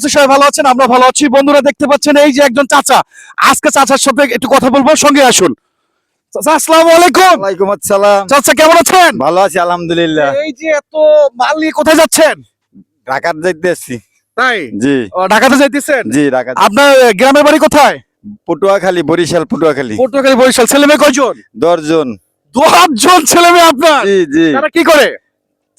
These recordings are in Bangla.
করছি সবাই ভালো আছেন? আমরা ভালো আছি। বন্ধুরা দেখতে পাচ্ছেন এই যে একজন চাচা। আজকে চাচার সাথে একটু কথা বলব সঙ্গে আসুন। আসসালামু আলাইকুম। ওয়ালাইকুম আসসালাম। চাচা কেমন আছেন? ভালো আছি আলহামদুলিল্লাহ। এই যে এত মাল নিয়ে কোথায় যাচ্ছেন? ঢাকার যাইতে তাই? জি। ঢাকাতে যাইতেছেন? জি ঢাকা আপনার গ্রামের বাড়ি কোথায়? পটুয়াখালী বরিশাল পটুয়াখালী। পটুয়াখালী বরিশাল। ছেলে মেয়ে কয়জন? দশজন। দশজন ছেলে মেয়ে আপনার? জি জি। তারা কি করে?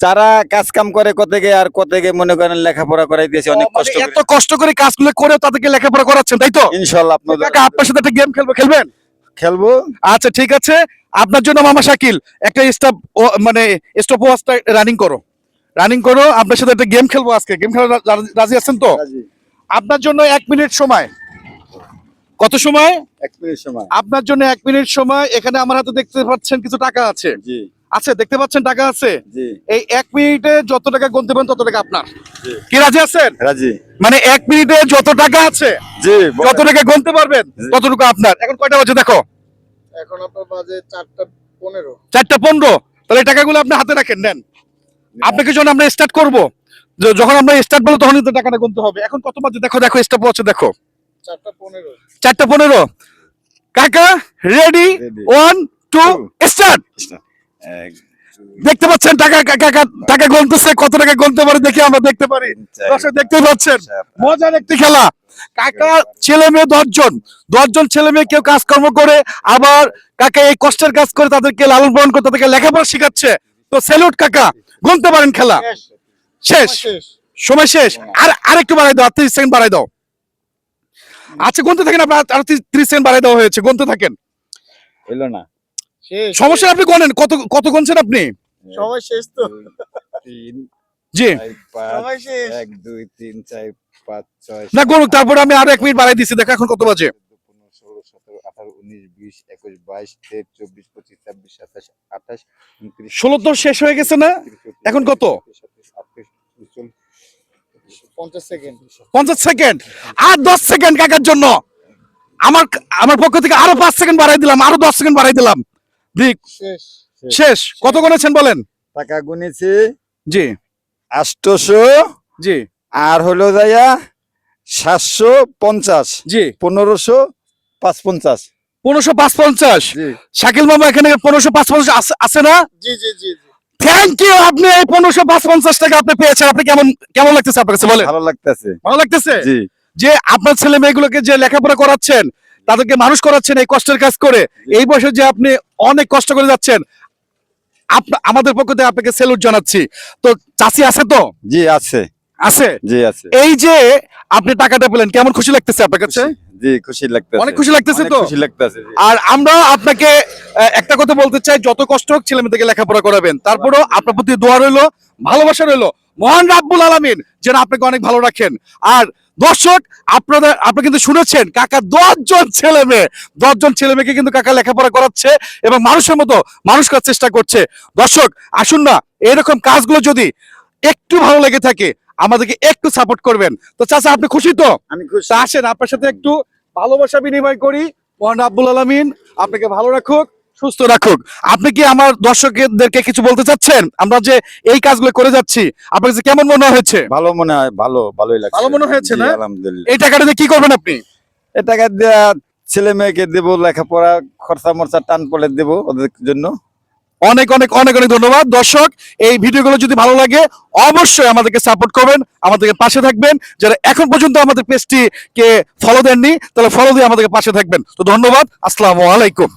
যারা কাজ কাম করে কতকে আর কতকে মনে করেন লেখাপড়া করাই দিয়েছে অনেক মানে কষ্ট এত কষ্ট করে কাজগুলো করে তাদেরকে লেখাপড়া করাচ্ছেন তাই তো? ইনশাল্লাহ আপনাদের আপনার সাথে একটা গেম খেলব খেলবেন? খেলব। আচ্ছা ঠিক আছে। আপনার জন্য মামা শাকিল একটা স্টপ মানে স্টপ ওয়াচটা রানিং করো। রানিং করো আপনার সাথে একটা গেম খেলব আজকে। গেম খেলা রাজি আছেন তো? আপনার জন্য এক মিনিট সময়। কত সময়? এক মিনিট সময়। আপনার জন্য এক মিনিট সময়। এখানে আমার হাতে দেখতে পাচ্ছেন কিছু টাকা আছে। জি। আছে দেখতে পাচ্ছেন টাকা আছে? জি। এই এক মিনিটে যত টাকা গুনতে পারেন তত টাকা আপনার। কি রাজি আছেন? রাজি। মানে এক মিনিটে যত টাকা আছে জি যত টাকা গুনতে পারবেন। ততটুকু আপনার। এখন কয়টা বাজে দেখো? এখন আপনার বাজে চারটা পনেরো। চারটা পনেরো। তাহলে এই টাকাগুলো আপনি হাতে রাখেন নেন। আপনাকে যখন আমরা স্টার্ট করব যখন আমরা স্টার্ট বলব তখনই তো টাকাটা গুনতে হবে। এখন কত বাজে? দেখো দেখো স্টার্ট হচ্ছে দেখো। চারটা পনেরো। চারটা পনেরো। কাকা রেডি. One two. স্টার্ট দেখতে পাচ্ছেন টাকা কাকা টাকা গুনতেছে কত টাকা গুনতে পারে দেখি আমরা দেখতে পারি। দর্শক দেখতে পাচ্ছেন মজার একটি খেলা। কাকা ছেলে মেয়ে দশজন দশজন ছেলে মেয়ে কেউ কাজকর্ম করে আবার কাকা এই কষ্টের কাজ করে তাদেরকে লালন পালন করে তাদেরকে লেখাপড়া শেখাচ্ছে। তো স্যালুট কাকা গুনতে পারেন খেলা। শেষ। শেষ। সময় শেষ। আর আরেকটু বাড়াই দাও আর ত্রিশ সেকেন্ড বাড়াই দাও। আচ্ছা গুনতে থাকেন আপনার আর ত্রিশ সেকেন্ড বাড়াই দেওয়া হয়েছে গুনতে থাকেন। হইল না। সমস্যা আপনি গনেন কত কত গুনছেন আপনি? সময় শেষ তো। জি। চার, শেষ। এক দুই তিন চার পাঁচ ছয় না গুনুক তারপরে আমি আরও এক মিনিট বাড়াই দিচ্ছি দেখো এখন কত বাজে। ষোলো তো শেষ হয়ে গেছে না? এখন কত? পঞ্চাশ সেকেন্ড আর দশ সেকেন্ড কাকার জন্য। আমার আমার পক্ষ থেকে আরও পাঁচ সেকেন্ড বাড়াই দিলাম আরও দশ সেকেন্ড বাড়াই দিলাম। দিক শেষ। কত গুনেছেন বলেন? টাকা গুনেছি। জি। আষ্টশো জি। আর হলো যাইয়া সাতশো পঞ্চাশ। জি। পনেরোশো পাঁচ পঞ্চাশ পনেরোশো পাঁচ পঞ্চাশ শাকিল মামা এখানে পনেরোশো পাঁচ পঞ্চাশ আছে- না? জি জি জি জি। থ্যাংক ইউ আপনি এই পনেরোশো পাঁচ পঞ্চাশ টাকা আপনি পেয়েছেন। আপনি কেমন কেমন লাগতেছে আপনার কাছে? বলেন। ভালো লাগতেছে। ভালো লাগতেছে? জি। যে আপনার ছেলে মেয়েগুলোকে যে লেখাপড়া করাচ্ছেন তাদেরকে মানুষ করাচ্ছেন এই কষ্টের কাজ করে। এই বয়সে যে আপনি অনেক কষ্ট করে যাচ্ছেন আমাদের পক্ষ থেকে আপনাকে সেলুট জানাচ্ছি। তো চাষি আছে তো? জি আছে। আছে? জি আছে। এই যে আপনি টাকাটা পেলেন কেমন খুশি লাগতেছে আপনার কাছে? জি খুশি লাগতেছে। অনেক খুশি লাগতেছে তো? খুশি লাগতেছে আর আমরা আপনাকে একটা কথা বলতে চাই যত কষ্ট হোক ছেলে মেয়েদেরকে লেখাপড়া করাবেন। তারপরেও আপনার প্রতি দোয়া রইল ভালোবাসা রইল। মহান রাব্বুল আলামিন যেন আপনাকে অনেক ভালো রাখেন। আর দর্শক আপনাদের আপনি কিন্তু শুনেছেন কাকা দশজন ছেলে মেয়ে দশজন ছেলে মেয়েকে কিন্তু কাকা লেখাপড়া করাচ্ছে এবং মানুষের মতো মানুষ করার চেষ্টা করছে। দর্শক আসুন না এরকম কাজগুলো যদি একটু ভালো লেগে থাকে আমাদেরকে একটু সাপোর্ট করবেন। তো চাচা আপনি খুশি তো? আমি খুশি। আসেন আপনার সাথে একটু ভালোবাসা বিনিময় করি। মহান আব্বুল আলমিন আপনাকে ভালো রাখুক। সুস্থ রাখুক। আপনি কি আমার দর্শকদেরকে কিছু বলতে চাচ্ছেন? আমরা যে এই কাজগুলো করে যাচ্ছি আপনার কাছে কেমন মনে হয়েছে? ভালো মনে হয় ভালো ভালোই লাগছে। ভালো মনে হয়েছে না? আলহামদুলিল্লাহ। এই টাকাটা দিয়ে কি করবেন আপনি? এ টাকা দেয়া ছেলে মেয়েকে দেবো লেখাপড়া খরচা মরচা টান পড়ে দেবো ওদের জন্য। অনেক অনেক অনেক অনেক ধন্যবাদ। দর্শক এই ভিডিওগুলো যদি ভালো লাগে অবশ্যই আমাদেরকে সাপোর্ট করবেন আমাদেরকে পাশে থাকবেন। যারা এখন পর্যন্ত আমাদের পেজটি কে ফলো দেননি তাহলে ফলো দিয়ে আমাদেরকে পাশে থাকবেন। তো ধন্যবাদ আসসালামু আলাইকুম।